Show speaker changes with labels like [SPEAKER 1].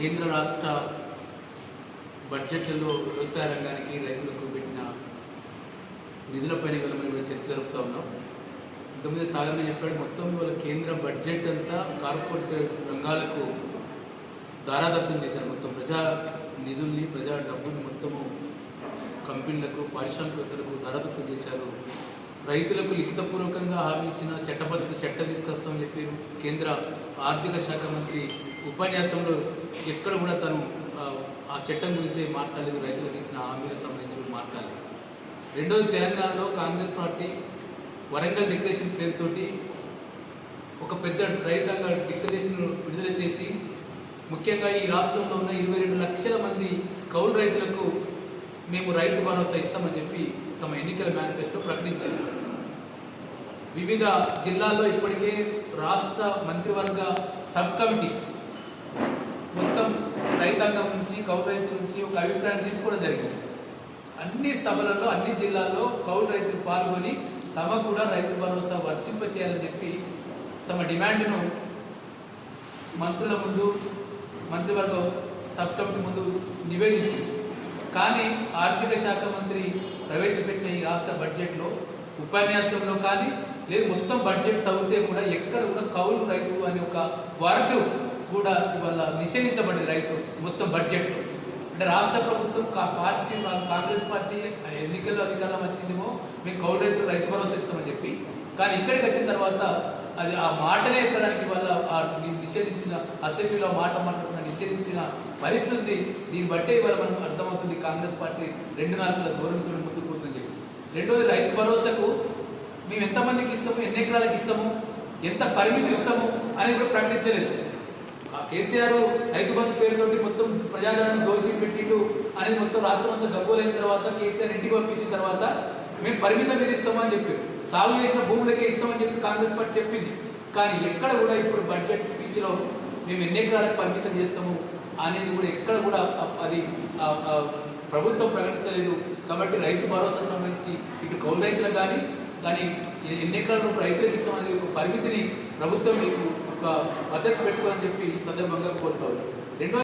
[SPEAKER 1] కేంద్ర రాష్ట్ర బడ్జెట్లలో వ్యవసాయ రంగానికి రైతులకు పెట్టిన నిధులపైన ఇవాళ మనం ఇక్కడ చర్చ జరుపుతూ ఉన్నాం. ఇంతకుముందు సాగర్ని చెప్పాడు మొత్తం వాళ్ళ కేంద్ర బడ్జెట్ అంతా కార్పొరేట్ రంగాలకు దారాదత్తం చేశారు. మొత్తం ప్రజా నిధుల్ని ప్రజా డబ్బుని మొత్తము కంపెనీలకు పారిశ్రామికవేత్తలకు దారాదత్తం చేశారు. రైతులకు లిఖితపూర్వకంగా హామీ ఇచ్చిన చట్టబద్ధత చట్టం తీసుకొస్తామని చెప్పి కేంద్ర ఆర్థిక శాఖ మంత్రి ఉపన్యాసంలో ఎక్కడ కూడా తను ఆ, చట్టం గురించి మాట్లాడలేదు రైతులకు ఇచ్చిన హామీలకు సంబంధించి కూడా మాట్లాడలేదు. రెండోది తెలంగాణలో కాంగ్రెస్ పార్టీ వరంగల్ డిక్లరేషన్ పేరుతోటి ఒక పెద్ద రైతాంగ డిక్లరేషన్ విడుదల చేసి ముఖ్యంగా ఈ రాష్ట్రంలో ఉన్న ఇరవై రెండు లక్షల మంది కౌలు రైతులకు మేము రైతు భరోసా ఇస్తామని చెప్పి తమ ఎన్నికల మేనిఫెస్టో ప్రకటించింది. వివిధ జిల్లాల్లో ఇప్పటికే రాష్ట్ర మంత్రివర్గ సబ్ కమిటీ రైతాంగం నుంచి కౌలు రైతుల నుంచి ఒక అభిప్రాయం తీసుకోవడం జరిగింది. అన్ని సభలలో అన్ని జిల్లాల్లో కౌలు రైతులు పాల్గొని తమకు కూడా రైతు భరోసా వర్తింప చేయాలని చెప్పి తమ డిమాండ్ను మంత్రుల ముందు మంత్రివర్గ సబ్ కమిటీ ముందు నివేదించింది. కానీ ఆర్థిక శాఖ మంత్రి ప్రవేశపెట్టిన ఈ రాష్ట్ర బడ్జెట్లో ఉపన్యాసంలో కానీ లేదు మొత్తం బడ్జెట్ చదివితే కూడా ఎక్కడ కూడా కౌలు రైతు అనే ఒక వర్డు కూడా ఇవాళ నిషేధించబడింది రైతు మొత్తం బడ్జెట్. అంటే రాష్ట్ర ప్రభుత్వం కా- పార్టీ కాంగ్రెస్ పార్టీ ఎన్నికల్లో అధికారం వచ్చిందేమో మేము కౌలు రైతులు రైతు భరోసా ఇస్తామని చెప్పి. కానీ ఇక్కడికి వచ్చిన తర్వాత అది ఆ మాటనే ఎత్తడానికి వల్ల ఆ నిషేధించిన అసెంబ్లీలో మాట మాట్లాడుతున్న నిషేధించిన పరిస్థితి దీన్ని బట్టే ఇవాళ మనం అర్థమవుతుంది కాంగ్రెస్ పార్టీ రెండు నాలుగుల ధోరణితో ముందుకు పోతుంది చెప్పి. రెండోది రైతు భరోసాకు మేము ఎంతమందికి ఇస్తాము ఎన్ని ఎకరాలకు ఇస్తాము ఎంత పరిమితి ఇస్తాము అనేది కూడా ప్రకటించలేదు. కేసీఆర్ రైతు బంధు పేరుతోటి మొత్తం ప్రజాదరణ దోచి పెట్టిండు అనేది మొత్తం రాష్ట్రం అంతా గగ్గోలైన తర్వాత కేసీఆర్ ఇంటికి పంపించిన తర్వాత మేము పరిమితం మీద ఇస్తామని చెప్పారు సాగు చేసిన భూములకే ఇస్తామని చెప్పి కాంగ్రెస్ పార్టీ చెప్పింది. కానీ ఎక్కడ కూడా ఇప్పుడు బడ్జెట్ స్పీచ్లో మేము ఎన్ని ఎకరాలకు పరిమితం చేస్తాము అనేది కూడా ఎక్కడ కూడా అది ప్రభుత్వం ప్రకటించలేదు. కాబట్టి రైతు భరోసా సంబంధించి ఇటు కౌలు రైతులకు కానీ దాని ఎన్ని ఎకరాల రైతులకు ఇస్తామనేది ఒక పరిమితిని ప్రభుత్వం మీకు ఒక పద్ధతి పెట్టుకోవాలని చెప్పి ఈ సందర్భంగా కోరుతా ఉన్నాను. రెండో